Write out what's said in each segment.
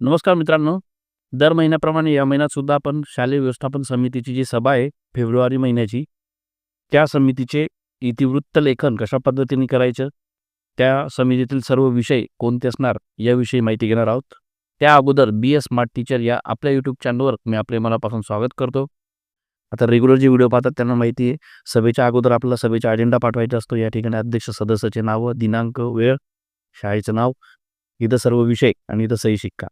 नमस्कार मित्रांनो. दर महिन्याप्रमाणे या महिन्यात सुद्धा आपण शालेय व्यवस्थापन समितीची जी सभा आहे फेब्रुवारी महिन्याची त्या समितीचे इतिवृत्त लेखन कशा पद्धतीने करायचं त्या समितीतील सर्व विषय कोणते असणार याविषयी माहिती घेणार आहोत. त्या अगोदर बी एस स्मार्ट टीचर या आपल्या यूट्यूब चॅनलवर मी आपले मनापासून स्वागत करतो. आता रेग्युलर जे व्हिडिओ पाहतात त्यांना माहिती आहे सभेच्या अगोदर आपल्याला सभेचा अजेंडा पाठवायचा असतो. या ठिकाणी अध्यक्ष सदस्याचे नावं दिनांक वेळ शाळेचं नाव इथं सर्व विषय आणि इथं सही शिक्का.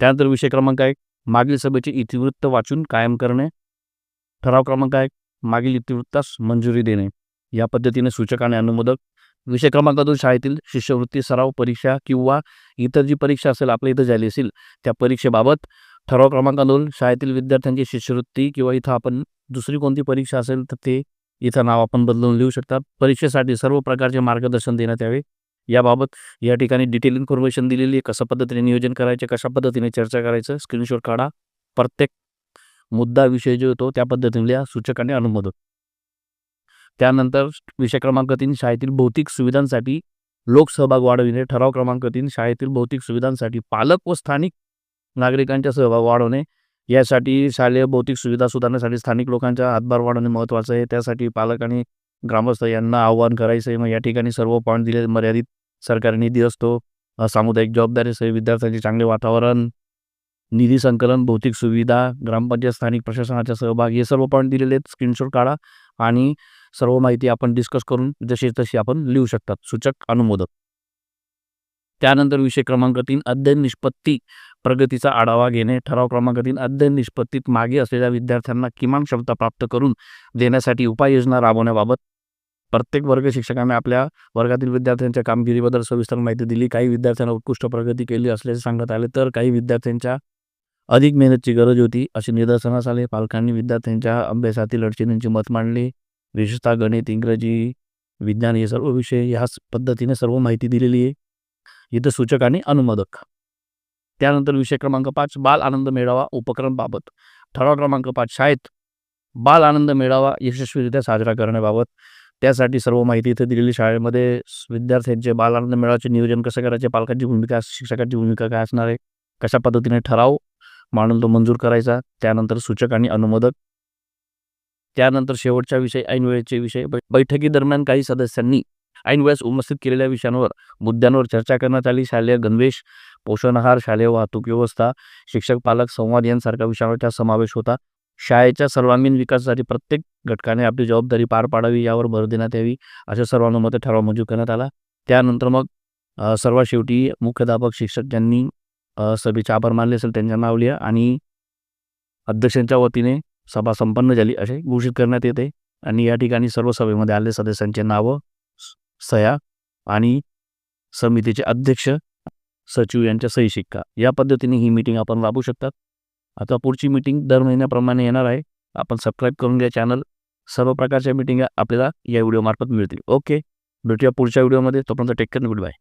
त्यानंतर विषय क्रमांक एक मागील सभेचे इतिवृत्त वाचून कायम करणे. ठराव क्रमांक एक मागील इतिवृत्तास मंजुरी देणे. या पद्धतीने सूचक आणि अनुमोदक. विषय क्रमांक दोन शाळेतील शिष्यवृत्ती सराव परीक्षा किंवा इतर जी परीक्षा असेल आपल्या इथं झाली असेल त्या परीक्षेबाबत ठराव क्रमांक दोन शाळेतील विद्यार्थ्यांची शिष्यवृत्ती किंवा इथं आपण दुसरी कोणती परीक्षा असेल तर ते इथं नाव आपण बदलून लिहू शकतात परीक्षेसाठी सर्व प्रकारचे मार्गदर्शन देण्यात यावे. याबाबत या ठिकाणी डिटेल इन्फॉर्मेशन दिलेली आहे. कशा पद्धतीने नियोजन करायचे कशा पद्धतीने चर्चा करायचं स्क्रीनशॉट काढा. प्रत्येक मुद्दा विषय जो होतो त्या पद्धतीने लिहा सूचक आणि अनुमोदक त्यानंतर विषय क्रमांक तीन शाळेतील भौतिक सुविधांसाठी लोकसहभाग वाढविणे. ठराव क्रमांक तीन शाळेतील भौतिक सुविधांसाठी पालक व स्थानिक नागरिकांचा सहभाग वाढवणे. यासाठी शालेय भौतिक सुविधा सुधारण्यासाठी स्थानिक लोकांचा हातभार वाढवणे महत्त्वाचं आहे. त्यासाठी पालक आणि ग्रामस्थ यांना आव्हान करायचं आहे मग या ठिकाणी सर्व पॉईंट दिले मर्यादित सरकारी निधी असतो सामुदायिक जबाबदारी असते विद्यार्थ्यांचे चांगले वातावरण निधी संकलन भौतिक सुविधा ग्रामपंचायत स्थानिक प्रशासनाचा सहभाग हे सर्व पॉईंट दिलेले आहेत. स्क्रीनशॉट काढा आणि सर्व माहिती आपण डिस्कस करून जशी तशी आपण लिहू शकतात. सूचक अनुमोदक त्यानंतर विषय क्रमांक तीन अध्ययन निष्पत्ती प्रगतीचा आढावा घेणे. ठराव क्रमांक तीन अध्ययन निष्पत्तीत मागे असलेल्या विद्यार्थ्यांना किमान क्षमता प्राप्त करून देण्यासाठी उपाययोजना राबवण्याबाबत प्रत्येक वर्ग शिक्षकाने आपल्या वर्गातील विद्यार्थ्यांच्या कामगिरीबद्दल सविस्तर माहिती दिली. काही विद्यार्थ्यांना उत्कृष्ट प्रगती केली असल्याचे सांगत आले तर काही विद्यार्थ्यांच्या अधिक मेहनतची गरज होती. असे निदर्शनास आले. पालकांनी विद्यार्थ्यांच्या अभ्यासातील अडचणींची मत मांडली. विशेषतः गणित इंग्रजी विज्ञान हे सर्व विषय ह्याच पद्धतीने सर्व माहिती दिलेली आहे. इथं सूचक आणि अनुमोदक. त्यानंतर विषय क्रमांक पाच बाल आनंद मेळावा उपक्रमबाबत ठराव क्रमांक पाच शाळेत बाल आनंद मेळावा यशस्वीरित्या साजरा करण्याबाबत. त्यासाठी सर्व माहिती इथे दिलेली शाळेमध्ये विद्यार्थ्यांचे बाल आनंद मेळाव्याचे नियोजन कसं करायचे पालकांची भूमिका शिक्षकाची भूमिका काय असणार आहे कशा पद्धतीने ठराव मांडून तो मंजूर करायचा त्यानंतर सूचक आणि अनुमोदक त्यानंतर शेवटचा विषय ऐनवेळेचे विषय बैठकीदरम्यान काही सदस्यांनी ऐनवेळेस उपस्थित केलेल्या विषयांवर मुद्द्यांवर चर्चा करण्यात आली. शालेय गणवेश पोषण आहार शालेय वाहतूक व्यवस्था शिक्षक पालक संवाद यांसारख्या विषयांचा समावेश होता. शाळेच्या सर्वांगीण विकासासाठी प्रत्येक घटकाने आपली जबाबदारी पार पाडावी यावर भर देण्यात यावी अशा सर्वानुमते ठराव मंजूर करण्यात आला. त्यानंतर मग सर्वात शेवटी मुख्याध्यापक शिक्षक ज्यांनी सभेचे आभार मानले असेल त्यांच्या नाव लिहा आणि अध्यक्षांच्या वतीने सभा संपन्न झाली असे घोषित करण्यात येते. आणि या ठिकाणी सर्व सभेमध्ये आलेल्या सदस्यांचे नावं सह्या आणि समितीचे अध्यक्ष सचिव यांच्या सही शिक्का. या पद्धतीने ही मीटिंग आपण राबवू शकतात. आता पुढची मीटिंग दर महिन्याप्रमाणे येणार आहे. आपण सबस्क्राईब करून घ्या चॅनल सर्व प्रकारच्या मीटिंग आपल्याला या व्हिडिओमार्फत मिळतील. ओके भेटूया पुढच्या व्हिडिओमध्ये तोपर्यंत टेक केअर गुड बाय